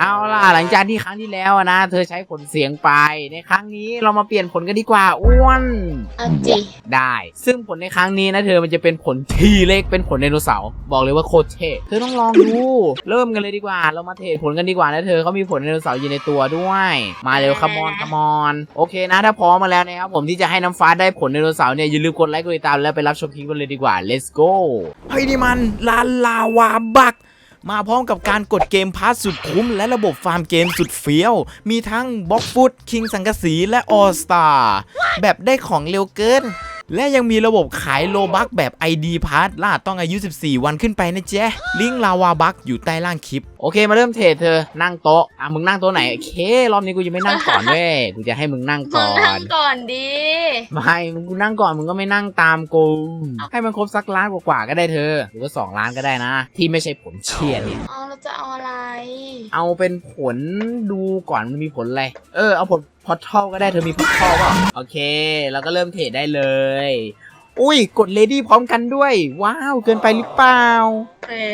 เอาล่ะหลังจากที่ครั้งที่แล้วอะนะ เธอใช้ผลเสียงไปในครั้งนี้เรามาเปลี่ยนผลกันดีกว่าอ้วนเอาจิได้ ซึ่งผลในครั้งนี้นะเธอมันจะเป็นผลทีเล็กเป็นผลไดโนเสาร์บอกเลยว่าโคตรเท่เธอต้องลองดู เริ่มกันเลยดีกว่า เรามาเทรดผลกันดีกว่านะเธอเขามีผลไดโนเสาร์อยู่ในตัวด้วย มาเร็วคัมอนคัมอนโอเคนะ ถ้าพร้อมมาแล้วนะครับผมที่จะให้น้ำฟ้าได้ผลไดโนเสาร์เนี่ยอย่าลืมกดไลค์กดติดตามแล้วไปรับชมคลิปกันเลยดีกว่า let's go เฮ้ยนี่มันลาลาวาบัก มาพร้อมกับการกดเกมพาสสุดคุ้ม และระบบฟาร์มเกมสุดเฟี้ยว มีทั้งบล็อกฟุตคิงสังกะสีและออสตาแบบได้ของเร็วเกิน และยังมีระบบขายโลบักแบบ ID p a s s ล่าต้องอายุ 14 วันขึ้นไปนะเจ๊ลิงก์ลาวาบักอยู่ใต้ล่างคลิปโอเคมาเริ่มเทรดเธอ นั่งโต๊ะ อะมึงนั่งโต๊ะไหน โอเค รอบนี้กูยังไม่นั่งก่อนเว้ย กูจะให้มึงนั่งมึก่งอนั่งนก่อนดี ไม่มึงกูนั่งก่อนมึงก็ไม่นั่งตามกู ให้มันครบสักล้านกว่าๆก็ได้เธอ หรือว่าสองล้านก็ได้นะ ที่ไม่ใช่ผลเชียร์เนี่ย เอาเราจะเอาอะไร เอาเป็นผลดูก่อนมันมีผลอะไร เออ เอาผลพอทอลก็ได้เธอมีพอทอลป่ะโอเค แล้วก็เริ่มเทรดได้เลย อุ้ย กดเลดี้พร้อมกันด้วย ว้าว เกินไปหรือเปล่า เอ๊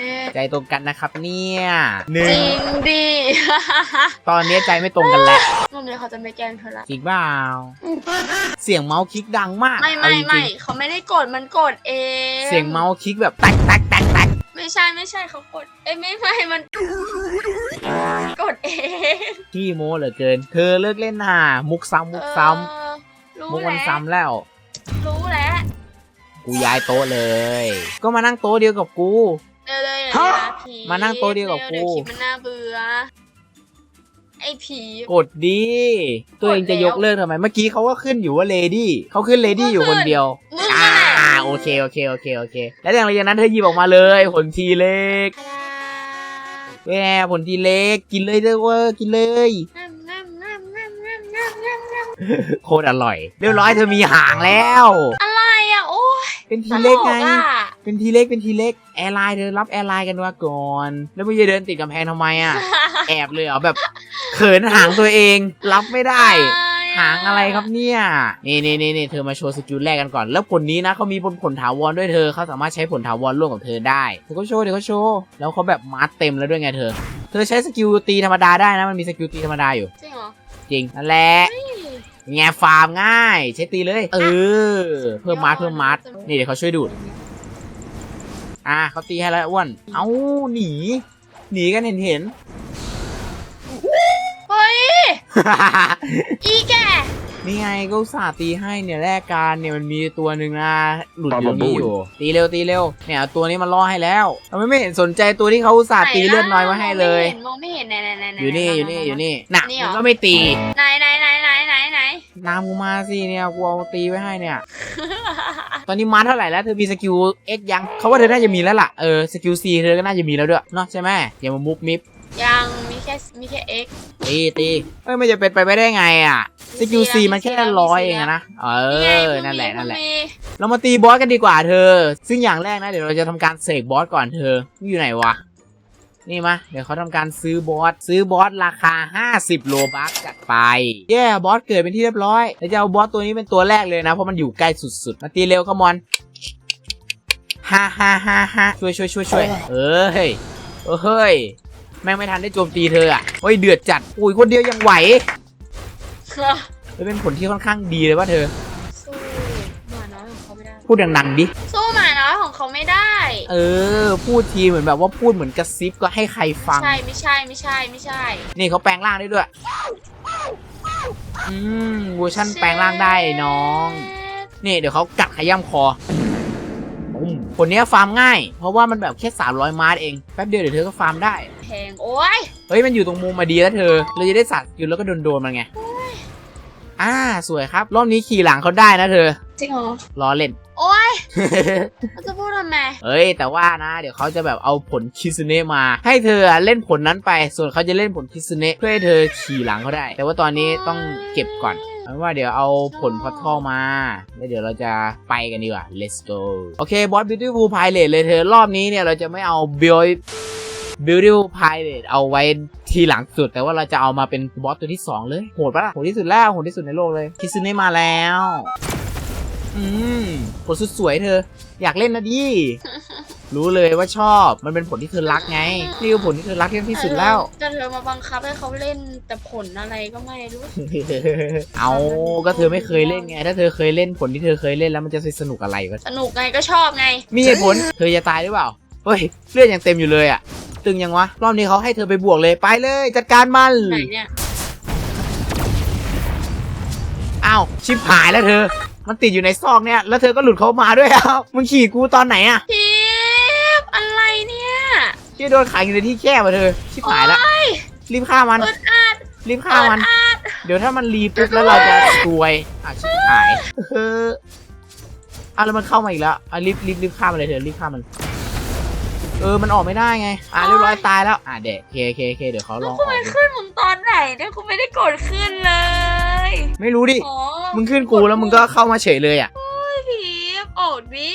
ะ ใจตรงกันนะครับ เนี่ยหจนึ่งริงดิตอนนี้ใจไม่ตรงกันแล้ว รอบนี้เขาจะไม่แกล้งเธอละจริงเปล่าเสียงเมาส์คลิกดังมากไม่เอาไม่จริงๆไม่เขาไม่ได้กดมันกดเองเสียงเมาส์คลิกแบบแตกแตกแตกแตกไม่ใช่ไม่ใช่เขากด เอ้ยไม่ไม่มัน กดเองขี้โม้เหลือเกิน เธอเลิกเล่นน่ะมุกซ้ำมุกซ้เออำรู้มุกแล้มันวซ้ำแล้ว รู้แล้วกูย้ายโต๊ะเลย ก็มานั่งโต๊ะเดียวกับกู เร็วเลยเดี๋ยวนะผีมานั่งโต๊ะเดียวกับร็เดี๋ยวกูคลิปมันน่าเบื่อ ไอ้ผีกดดี ตัวเองจะยกเลิกทำไม เมื่อกี้เขาก็ขึ้นอยู่ว่าเลดี้เขาขึ้นเลดี้อยู่คนเดียว มึงอ่า นั่นแหละโอเค โอเค โอเค โอเค แล้วอย่างไรจากนั้นเธอหยิบออกมาเลย ผลทีเล็กแหมผลทีเล็ก กินเลยเด้อเว้ยกินเลยน้ำน้ำน้ำน้ำน้ำน้ำน้ำน้ำโคตรอร่อย เรียบร้อยเธอมีหางแล้ว อะไรอะโอ้ย เป็นทีเล็กไง ตลอะเป็นทีเล็กเป็นทีเล็กแอร์ไลน์เธอรับแอร์ไลน์กันมาก่อน แล้วไม่จะเดินติดกำแพงทำไมอะ แอบเลยเหรอแบบเขินหางตัวเอง รับไม่ได้ หางอะไรครับเนี่ย นี่นี่นี่นี่เธอมาโชว์สกิลแรกกันก่อน แล้วผลนี้นะเขามีผลผลถาวรด้วยเธอ เขาสามารถใช้ผลถาวรร่วมกับเธอได้เดี๋ยวเขาโชว์เดี๋ยวเขาโชว์ แล้วเขาแบบมาร์ตเต็มแล้วด้วยไงเธอ เธอใช้สกิลตีธรรมดาได้นะ มันมีสกิลตีธรรมดาอยู่ จริงเหรอจริงนั่นแหละ แงฟาร์มง่าย ใช้ตีเลย เออ เพิ่มมาร์ทเพิ่มมาร์ทนี่เดี๋ยวเขาช่วยดูด อ่าเขาตีให้แล้วอ้วน เอ้าหนี หนีกันเห็นเห็นเฮ้ยๆอีแก นี่ไงก็อุตสาห์ตีให้เนี่ยแรกการเนี่ยมันมีตัวหนึ่งนะหลุดอยู่ตรงนี้อยู่ตีเร็วตีเร็วเนี่ยเอาตัวนี้มันล่อให้แล้วทำไมไม่เห็นสนใจตัวที่เขาอุตส่าห์ตีเลือดน้อยมาให้เลยมองไม่เห็นมองไม่เห็นไหนไหนไหนอยู่นี่อยู่นี่อยู่นี่น่ะนี่เหรอมันก็ไม่ตีไหนไหนไหนไหนไหนไหนนามกูมาสิเนี่ยกูเอาตีไว้ให้เนี่ย ตอนนี้มาเท่าไหร่แล้วเธอมีสกิล X ยังเขาว่าเธอน่าจะมีแล้วล่ะเออสกิล C เธอก็น่าจะมีแล้วด้วยเนาะใช่ไหมอย่ามามุกมิบยังมีแค่มีแค่ X ตีตีเอ้ยไม่จะเป็นไปไม่ได้ไงอะ สกิล C มันแค่ร้อยเองอะนะ เอนี่ไงอเพิ่งนั่นแหละมีนั่นแหละเพิ่งมีเรามาตีบอสกันดีกว่าเธอ ซึ่งอย่างแรกนะ เดี๋ยวเราจะทำการเสกบอสก่อนเธอ อยู่ไหนวะ นี่มา เดี๋ยวเขาทำการซื้อบอส ซื้อบอสราคา 50 โลบัคจัดไป แย่บอสเกิดเป็นที่เรียบร้อยแล้วจะเอาบอสตัวนี้เป็นตัวแรกเลยนะ เพราะมันอยู่ใกล้สุดๆ มาตีเร็วขมอนฮ่าฮ่าฮ่าฮ่าช่วยช่วยช่วยช่วยเอ้ยเอ้ย แม่งไม่ทันได้โจมตีเธออะ โอ้ยเดือดจัด อุ้ยคนเดียวยังไหว เป็นผลที่ค่อนข้างดีเลยว่าเธอ สู้หมาน้อยของเขาไม่ได้ พูดดังๆดิ สู้หมาน้อยของเขาไม่ได้ เออ พูดทีเหมือนแบบว่าพูดเหมือนกระซิบก็ให้ใครฟัง ใช่ไม่ใช่ไม่ใช่ไม่ใช่ นี่เขาแปลงร่างได้ด้วย อืมเวอร์ชันแปลงร่างได้น้อง นี่เดี๋ยวเขากัดขย้ำคอปุ้มคนเนี้ยฟาร์มง่าย เพราะว่ามันแบบแค่ 300 มาร์ทเอง แป๊บเดียวเดี๋ยวเธอก็ฟาร์มได้ แพงโอ้ย เฮ้ย มันอยู่ตรงมุมมาดีแล้วเธอ เราจะได้สัตว์กินแล้วก็โดนๆมันไงอ่าสวยครับ รอบนี้ขี่หลังเขาได้นะเธอจริงเหรอล้อเล่น โอ้ยเขาจะพูดทำไมเอ้ย แต่ว่านะ เดี๋ยวเขาจะแบบเอาผลคิสเนะมา ให้เธออะเล่นผลนั้นไป ส่วนเขาจะเล่นผลคิสเนะเพื่อให้เธอขี่หลังเขาได้ แต่ว่าตอนนี้ต้องเก็บก่อนเอาเป็นว่าเดี๋ยวเอาผลพอทอมา แล้วเดี๋ยวเราจะไปกันดีกว่า let's go โอเคบอส beautiful pilot เลยเธอรอบนี้เนี่ยเราจะไม่เอา build beautiful pilot เอาไว้ทีหลังสุด แต่ว่าเราจะเอามาเป็นบอสตัวที่2เลยโหดปะล่ะโหดที่สุดแล้วโหดที่สุดในโลกเลยคิสเนะมาแล้ว อืมผลสุดสวยเธอ อยากเล่นนะดิรู้เลยว่าชอบมันเป็นผลที่เธอรักไงนี่คือผลที่เธอรักที่สุดแล้วแต่เธอมาบังคับให้เขาเล่นแต่ผลอะไรก็ไม่รู้เอาก็เธอไม่เคยเล่นไง ถ้าเธอเคยเล่นผลที่เธอเคยเล่นแล้วมันจะสนุกอะไรวะสนุกไงก็ชอบไง มีเหตุผลเธอจะตายหรือเปล่าเฮ้ยเลือดยังเต็มอยู่เลยอะ ตึงยังวะ รอบนี้เขาให้เธอไปบวกเลยไปเลย จัดการมันไหนเนี่ยอ้าวชิบหายแล้วเธอ มันติดอยู่ในซอกเนี่ย แล้วเธอก็หลุดเขามาด้วยอ้าวมึงขี่กูตอนไหนอะทิปอะไรเนี่ยที่โดนขังอยู่ในที่แคบอะเธอ ชิบหายแล้วโอ๊ยรีบฆ่ามันเอิดอัดรีบฆ่ามันเอิดอัดเดี๋ยวถ้ามันรีปุ๊บแล้วเราจะซวยอะชิบหายเอออะแล้วมันเข้ามาอีกแล้วอะรีบรีบรีบฆ่ามันเลยเถอะรีบฆ่ามัน เออมันออกไม่ได้ไง อะเรียบร้อยตายแล้วอะเด็กเคเคเคเดี๋ยวเขาลองออกดูขึ้นมึงตอนไหนเนี่ยกูไม่ได้กดขึ้นเลยไม่รู้ดิ อ๋อมึงขึ้นกูแล้วมึงก็เข้ามาเฉยเลยอะทิปโอ้ดิ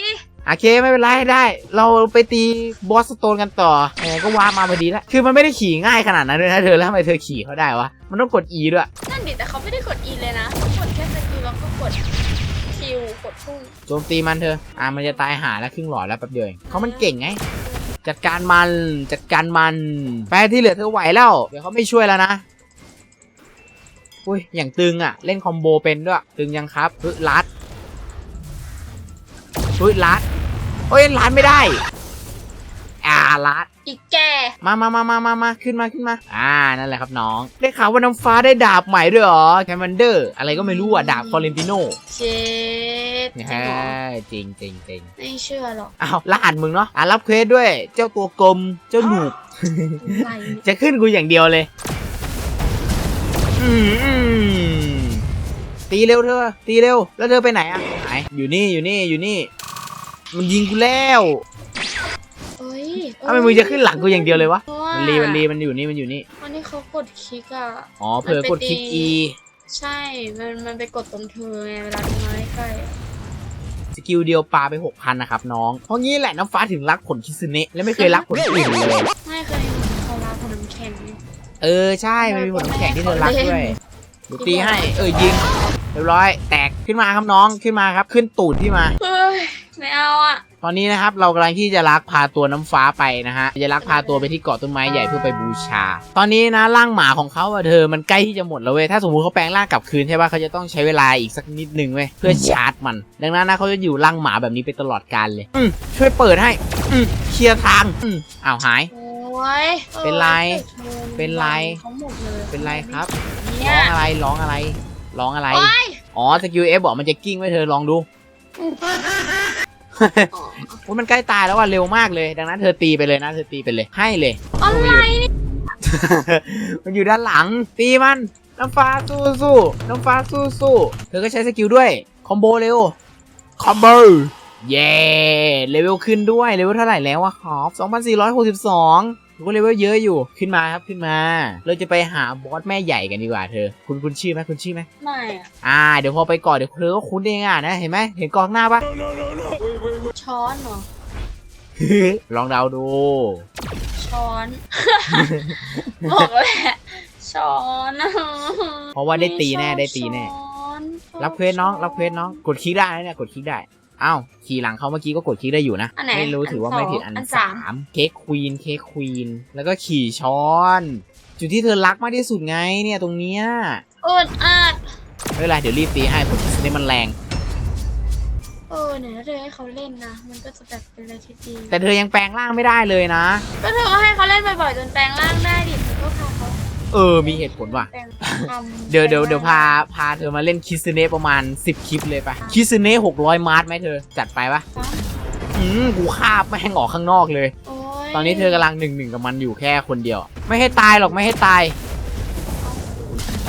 โอเคไม่เป็นไรได้ เราไปตีบอสสโตนกันต่อแหมก็วาร์ปมาพอดีแล้วคือมันไม่ได้ขี่ง่ายขนาดนั้นเลยนะเธอแล้วทำไมเธอขี่เขาได้วะมันต้องกด E ด้วย นั่นดิแต่เขาไม่ได้กดอีเลยนะเขากดแค่สกิลแล้วก็กดคิวกดพุ่งโจมตีมันเธอ อะมันจะตายหาแล้วครึ่งหลอดแล้วแป๊บเดียวเองเขามันเก่งไง จัดการมัน จัดการมัน แฟนที่เหลือเธอไหวแล้ว เดี๋ยวเขาไม่ช่วยแล้วนะ อุ้ย อย่างตึงอะ เล่นคอมโบเป็นด้วย ตึงยังครับฮึลัดฮึลัดโอ้ยลัดไม่ได้ อ่าลัด อีกแก มามามามามามาขึ้นมาขึ้นมา อ่า นั่นแหละครับน้อง ได้ข่าวว่าน้ำฟ้าได้ดาบใหม่ด้วยเหรอแคมเบนเดอร์ อะไรก็ไม่รู้อะ ดาบคอเลนติโน่เจ็ดแฮ่จริงจริงจริงไม่เชื่อหรอกอ้าวแล้วอ่านมึงเนาะ อ่านรับเควสด้วย เจ้าตัวกลม เจ้าหนูกอะไรจะขึ้นกูอย่างเดียวเลยอืมอืมตีเร็วเธอ ตีเร็ว แล้วเธอไปไหนอะไหนอยู่นี่อยู่นี่อยู่นี่ มันยิงกูแล้วเอ้ย ทำไมมึงจะขึ้นหลังกูอย่างเดียวเลยวะเพราะว่ามันรีมันรีมันอยู่นี่มันอยู่นี่ อันนี้เขากดคลิกอะ อ๋อเผลอกดคลิก E ใช่ มันมันไปกดตรงเธอไงเวลาที่มาใกล้ๆอะสกิลเดียวปาไป6,000นะครับน้อง เพราะงี้แหละน้ำฟ้าถึงรักผลคิซึเนะและไม่เคยรักผลอื่นเลย ไม่เคยเห็นเขาลาผน้ำแข็ง เออใช่ มันมีผลน้ำแข็งที่เธอรักด้วยเดี๋ยวตีให้ เออยิง เรียบร้อย แตกขึ้นมาครับน้องขึ้นมาครับ ขึ้นตูดที่มาเฮ้ย ไม่เอาอะ ตอนนี้นะครับเรากำลังที่จะลักพาตัวน้ำฟ้าไปนะฮะจะลักพาตัวไปที่เกาะต้นไม้ใหญ่เพื่อไปบูชา ตอนนี้นะร่างหมาของเขาอะเธอมันใกล้ที่จะหมดแล้วเว้ยถ้าสมมติเขาแปลงร่างกลับคืนใช่ป่ะเขาจะต้องใช้เวลาอีกสักนิดนึงเว้ยเพื่อชาร์จมัน ดังนั้นนะเขาจะอยู่ร่างหมาแบบนี้ไปตลอดกาลเลย อืมช่วยเปิดให้ อืมเคลียร์ทาง อืมอ้าวหาย โอ้ยออเป็นไรเธอเป็นไร เขาหมดเลยเป็นไรครับเนี่ร้ยองอะไรร้องอะไรร้องอะไร โอ๊ยอ๋อสกิลเอฟบอกมันจะกิ้งไว้เธอลองดูอ๋อ โอ้ยมันใกล้ตายแล้วว่ะเร็วมากเลย ดังนั้นเธอตีไปเลยนะเธอตีไปเลยให้เลย อะไรเนี่ยมันอยู่ด้านหลังตีมันน้ำฟ้าสู้สู้น้ำฟ้าสู้สู้เธอก็ใช้สกิลด้วยคอมโบเร็วคอมโบเย้เลเวลขึ้นด้วยเลเวลเท่าไหร่แล้วอะครับ2462ถือว่าเลเวลเยอะอยู่ขึ้นมาครับขึ้นมา เราจะไปหาบอสแม่ใหญ่กันดีกว่าเธอ คุณคุณชื่อไหมคุณชื่อไหมไม่อะอ่าเดี๋ยวพอไปก่อนเดี๋ยวเธอก็คุ้นเองอะนะเห็นไหมเห็นกองหน้าปะ ช้อนเหรอ ลองเดาดู ช้อน บอกแหละช้อนอะเพราะว่าได้ตีแน่ได้ตีแน่ช้อนรับเควสน้อง รับเควสน้อง กดคลิกได้นะเนี่ยกดคลิกได้อ้าวขี่หลังเขาเมื่อกี้ก็กดคลิกได้อยู่นะ อันไหนไม่รู้ถือว่าไม่ผิดอันอันสาสาม มเค้กควีนเค้กควีนแล้วก็ขี่ช้อน จุดที่เธอรักมากที่สุดไงเนี่ยตรงเนี้ยเอิดอัดไม่เป็นไรเดี๋ยวรีบตีให้เพราะคิสนี้มันแรง เออเนี่ยถ้าเธอให้เขาเล่นนะ มันก็จะแบบเป็นอะไรที่ดี แต่เธอยังแปลงร่างไม่ได้เลยนะ ก็เธอก็ให้เขาเล่นบ่อยๆจนแปลงร่างได้ดิเธอก็พาเขาเออ มีเหตุผลว่ะ แปลงทำเดี๋ยวเดี๋ยวเดี๋ยวพาพาเธอมาเล่นคิสเนะประมาณ 10 คลิปเลยปะคิสเนะหกร้อยมาร์ทไหมเธอ จัดไปปะปั๊มอืมกูคาบแม่งออกข้างนอกเลยโอ้ยตอนนี้เธอกำลังหนึ่งหนึ่งกับมันอยู่แค่คนเดียว ไม่ให้ตายหรอกไม่ให้ตาย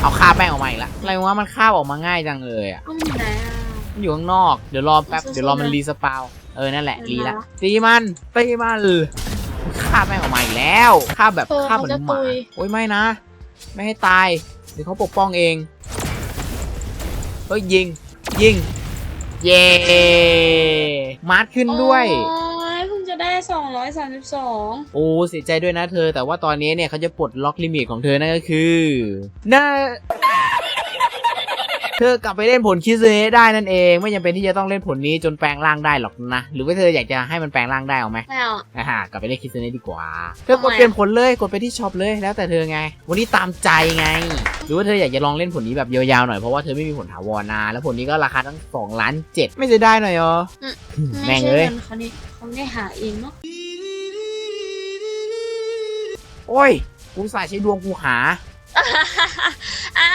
เอาคาบแม่งออกมาอีกแล้วอะไรวะมันคาบออกมาง่ายจังเลยอะเอามันอยู่ไหนอะ มันอยู่ข้างนอก เดี๋ยวรอแป๊บสู้ๆเดี๋ยวรอมันนะรีสปาวเออ นั่นแหละเออรีละนะตีมันตีมันคาบแม่งออกมาอีกแล้วคาบแบบเออคาบเหมือนหเขามาจะตุยโอ้ยไม่นะ ไม่ให้ตาย เดี๋ยวเขาปกป้องเอง เฮ้ยยิง ยิง เย้มาร์ทขึ้นด้วยโอ้ยเพิ่งจะได้สองร้อยสามสิบสองโอ้เสียใจด้วยนะเธอ แต่ว่าตอนนี้เนี่ยเขาจะปลดล็อกลิมิตของเธอนั่นก็คือน่า เธอกลับไปเล่นผลคิสเนะได้นั่นเองไม่จำเป็นที่จะต้องเล่นผลนี้จนแปลงร่างได้หรอกนะ หรือว่าเธออยากจะให้มันแปลงร่างได้เอาไหมไม่เอา อ่ากลับไปเล่นคิสเนะดีกว่า เธอกดเปลี่ยนผลเลยกดไปที่ช็อปเลยแล้วแต่เธอไง วันนี้ตามใจไง หรือว่าเธออยากจะลองเล่นผลนี้แบบยาวๆหน่อยเพราะว่าเธอไม่มีผลถาวรนะแล้วผลนี้ก็ราคาตั้ง2ล้านเจ็ดไม่เสียดายหน่อยเหรอแม่ไม่งใช่เอ้ยเงินเขานี่เขาได้หาเองเนาะโอ้ยกูสายใช้ดวงกูหา อ่า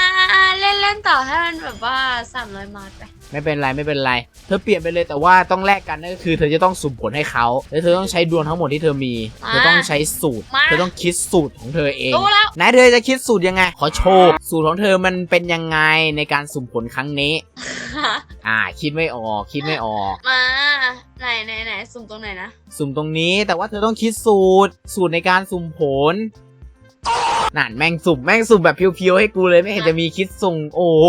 เล่นเล่นต่อให้มันแบบว่าสามร้อยมาไปไม่เป็นไรไม่เป็นไร เธอเปลี่ยนไปเลยแต่ว่าต้องแลกกันนั่นก็คือเธอจะต้องสุ่มผลให้เขาแล้วเธอต้องใช้ดวงทั้งหมดที่เธอมี เธอต้องใช้สูตรมาเธอต้องคิดสูตรของเธอเองรู้แล้วไหนเธอจะคิดสูตรยังไง ขอโชว์สูตรของเธอมันเป็นยังไงในการสุ่มผลครั้งนี้ อ่า คิดไม่ออกคิดไม่ออก มาไหนไหนไหนสุ่มตรงไหนนะ สุ่มตรงนี้แต่ว่าเธอต้องคิดสูตร สูตรในการสุ่มผล นั่นแม่งสุ่มแม่งสุ่มแบบเพียวๆให้กูเลยไม่เห็นจะมีคิดสุ่มโอ้โห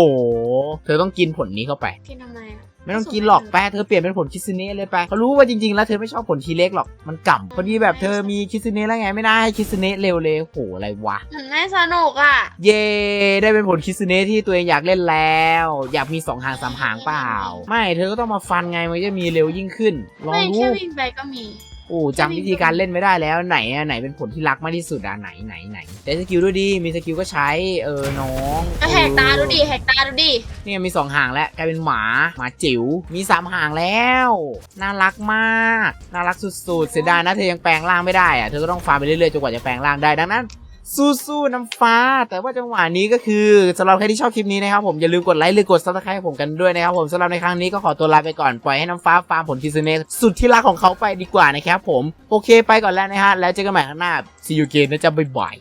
เธอต้องกินผลนี้เข้าไป กินทำไมอะไม่ต้องกินหรอกแปะเธอเปลี่ยนเป็นผลคิสเน่เลยไปเขารู้ว่าจริงๆ แล้วเธอไม่ชอบผลทีเล็กหรอกมันก่ำพอดีแบบเธอมีคิสเน่แล้วไงไม่น่าให้คิสเน่เร็วเลยโหอะไรวะ มันไม่สนุกอะเย่ได้เป็นผลคิสเน่ที่ตัวเองอยากเล่นแล้ว อยากมีสองหางสามหางเปล่า ไม่เธอก็ต้องมาฟันไงมันจะมีเร็วยิ่งขึ้น ลองไม่ดู แค่วิ่งไปก็มี โอ้จำวิธีการเล่นไม่ได้แล้วไหนอะไหนเป็นผลที่รักมากที่สุดอะไหนไหนไหนแต่สกิลด้วยดีมีสกิลก็ใช้เออน้องก็แหกตาดูดิแหกตาดูดิเนี่ยมีสองหางแล้วกลายเป็นหมาหมาจิ๋วมีสามหางแล้ว น่ารักมาก น่ารักสุดๆ เสียดายนะเธอยังแปลงร่างไม่ได้อะเธอก็ต้องฟาร์มไปเรื่อยๆจนกว่าจะแปลงร่างได้ดังนั้น สู้ๆน้ำฟ้า แต่ว่าจังหวะนี้ก็คือสำหรับใครที่ชอบคลิปนี้นะครับผมอย่าลืมกดไลค์หรือกดซับสไครต์ผมกันด้วยนะครับผมสำหรับในครั้งนี้ก็ขอตัวลาไปก่อนปล่อยให้น้ำฟ้าฟาร์มผลคิซเนสุดที่รักของเขาไปดีกว่านะครับผมโอเคไปก่อนแล้วนะฮะแล้วเจอกันใหม่ข้างหน้า see you again นะจ๊ะบ๊ายบาย